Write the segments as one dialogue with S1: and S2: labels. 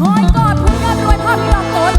S1: หอยกอดทุนยอดรวยพ่อพี่ลองโอน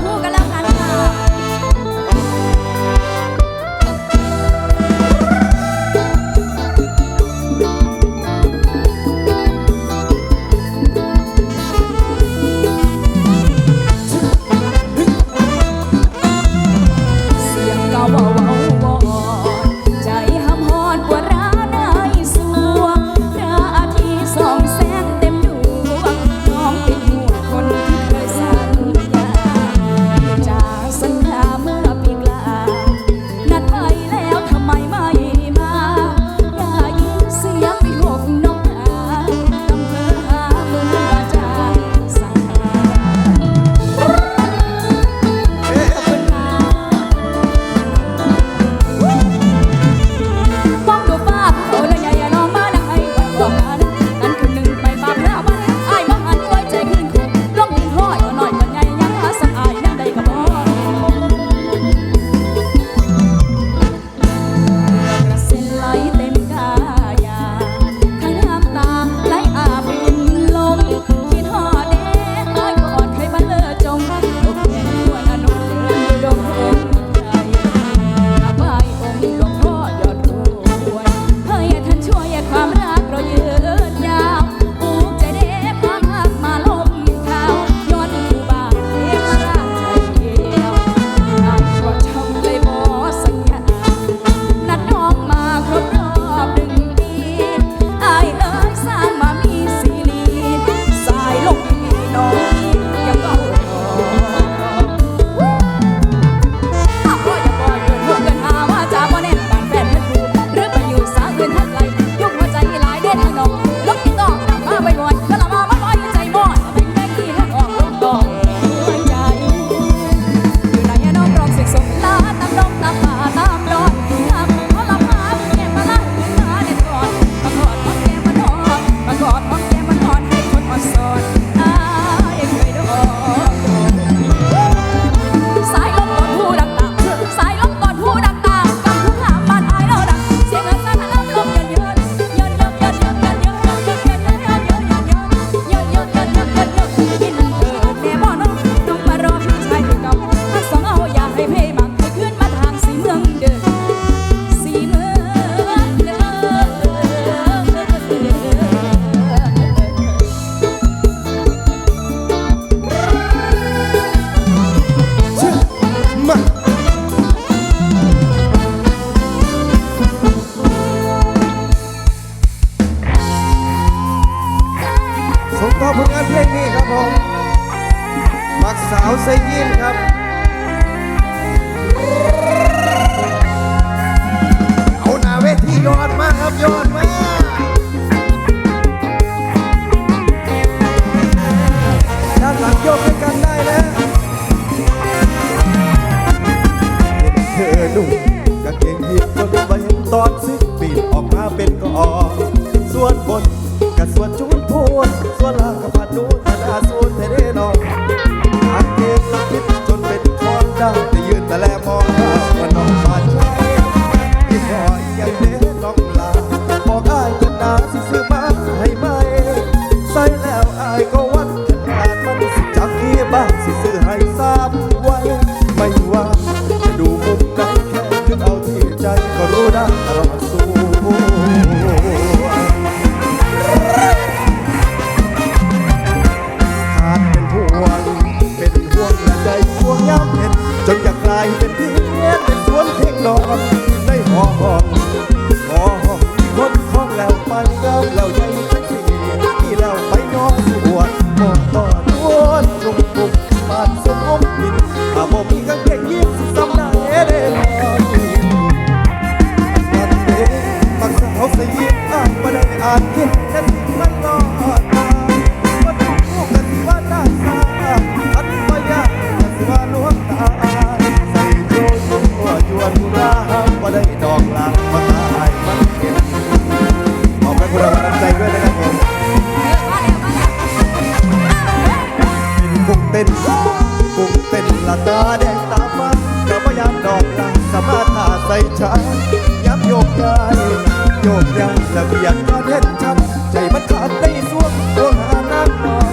S1: ขาดเห็นชัดใจมันขาดในสวงตัวหาน้ำนอน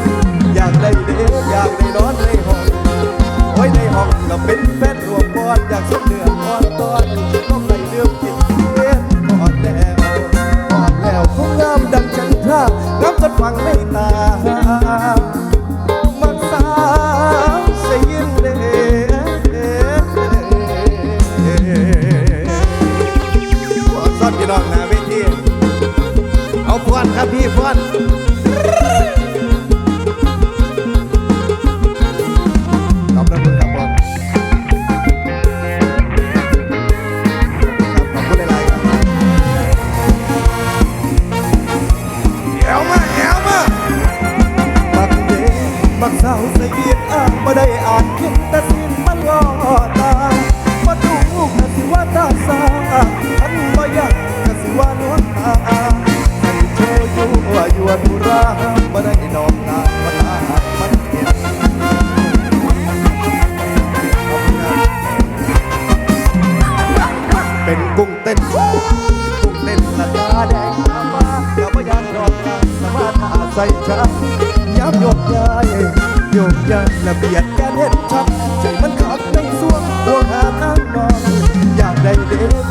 S1: อยาก
S2: ได้เด็อยากได้นอนในห้องโอ้ยในห้องเราเป็นแฟนรวมบอนอยากสมเหนืออ่อนตอนต้องไปเลือกกินเอ็นอ่อนแล้วอ่อนแล้วคงงามดังฉันท่างาม
S1: จนฟังในตา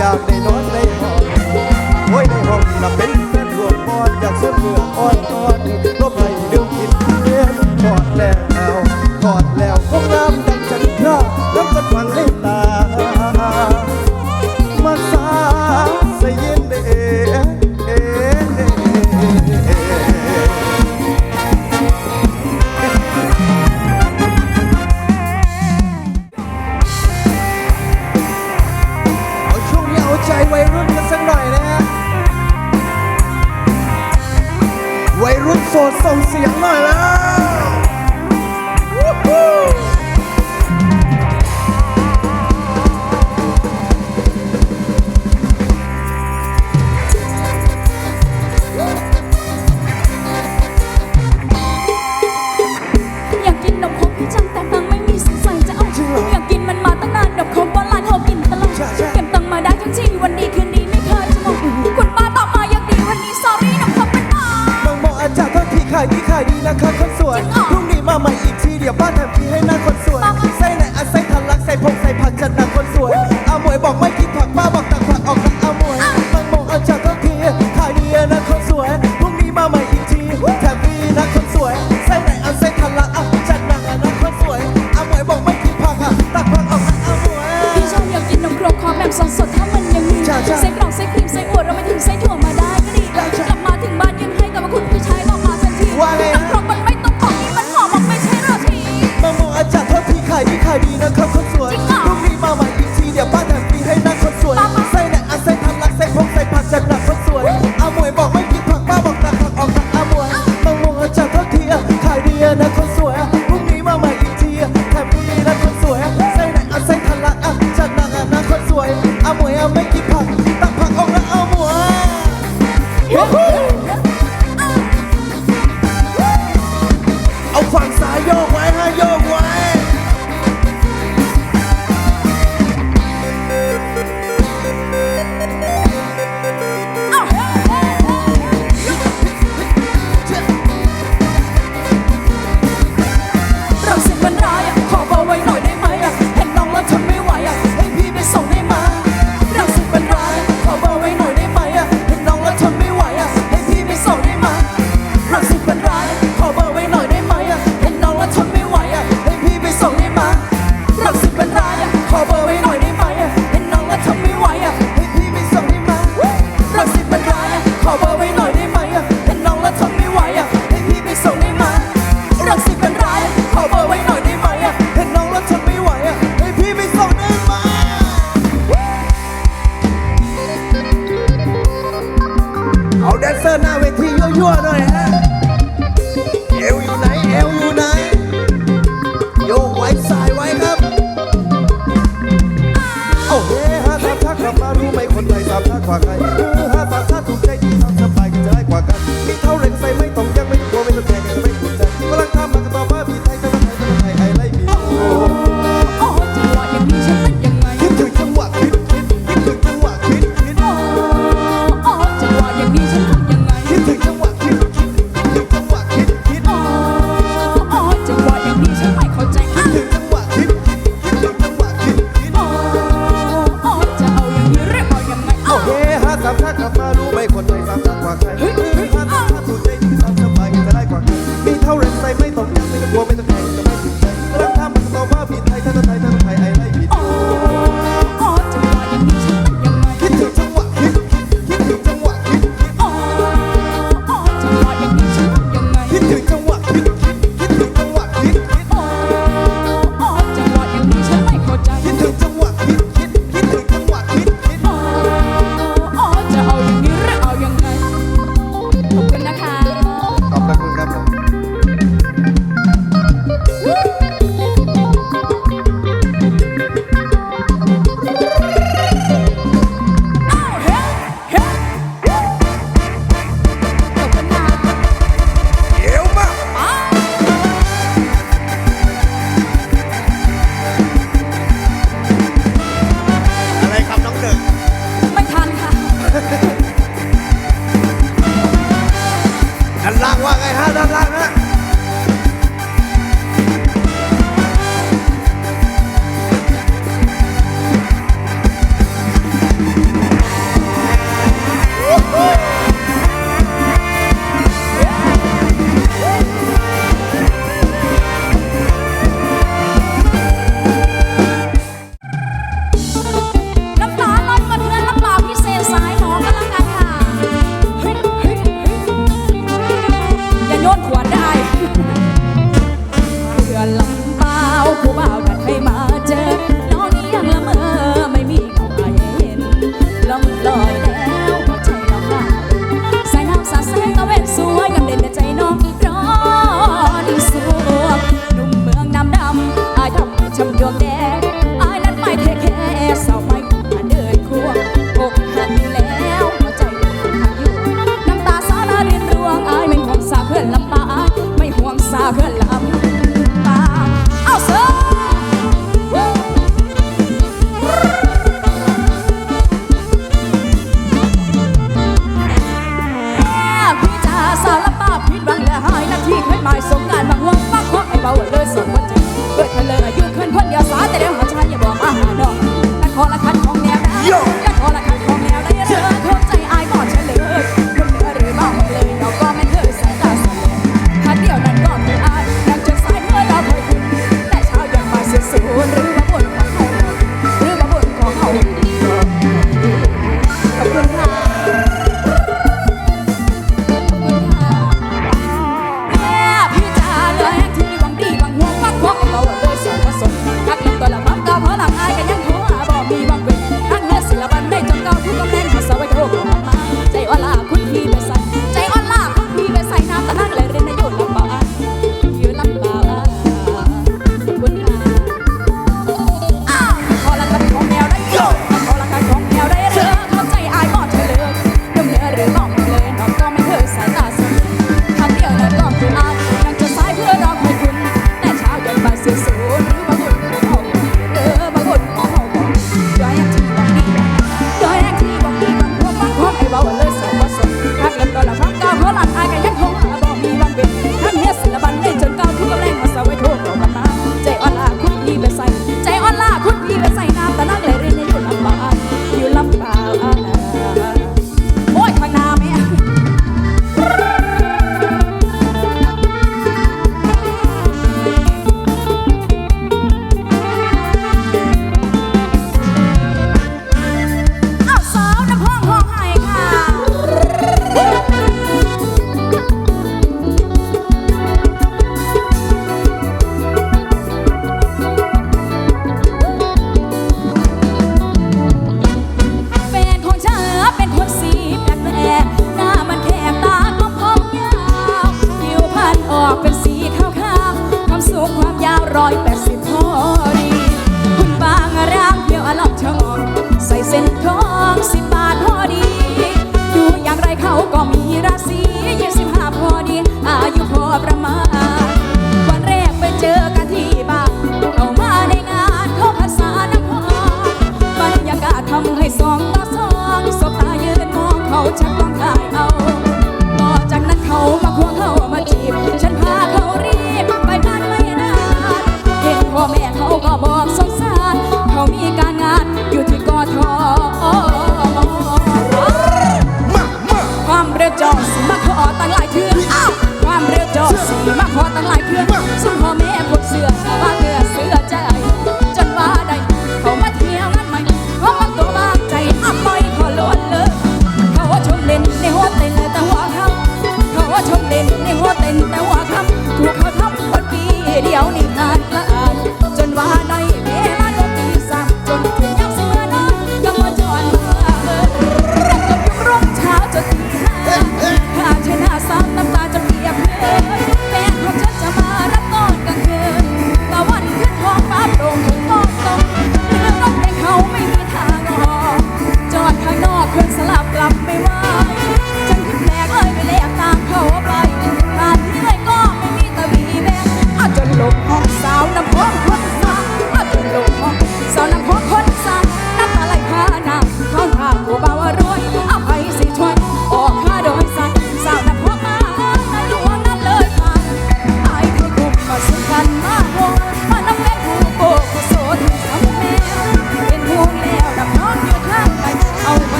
S1: yang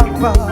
S1: จา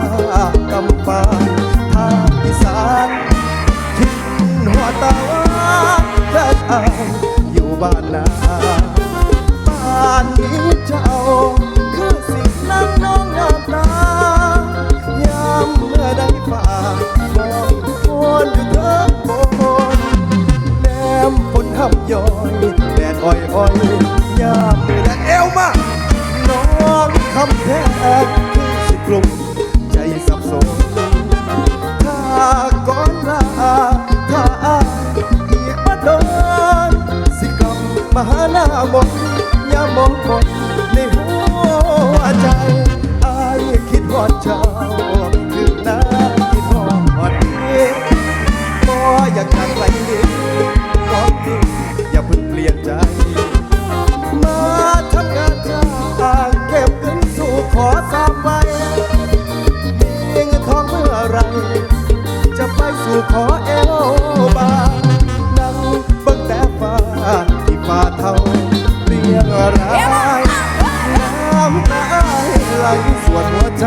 S1: มาหาหน้ามนยามองมนในหัวใจอายคิดฮอดเจ้าคือน้าคิดหอดฮอดนี้บ่อยากจากไกลนี้อมจริอย่าพึ่งเปลี่ยนใจ มาทำงานจ้างเก็บเงินสู่ขอสาบไปมี
S2: เงินทองเมื่อไร
S1: จะไปสู่ขอเอลบานั่งเบิ่งแต่ฟ้า
S2: ไร
S1: น้ำตาไหลสวดหัวใจ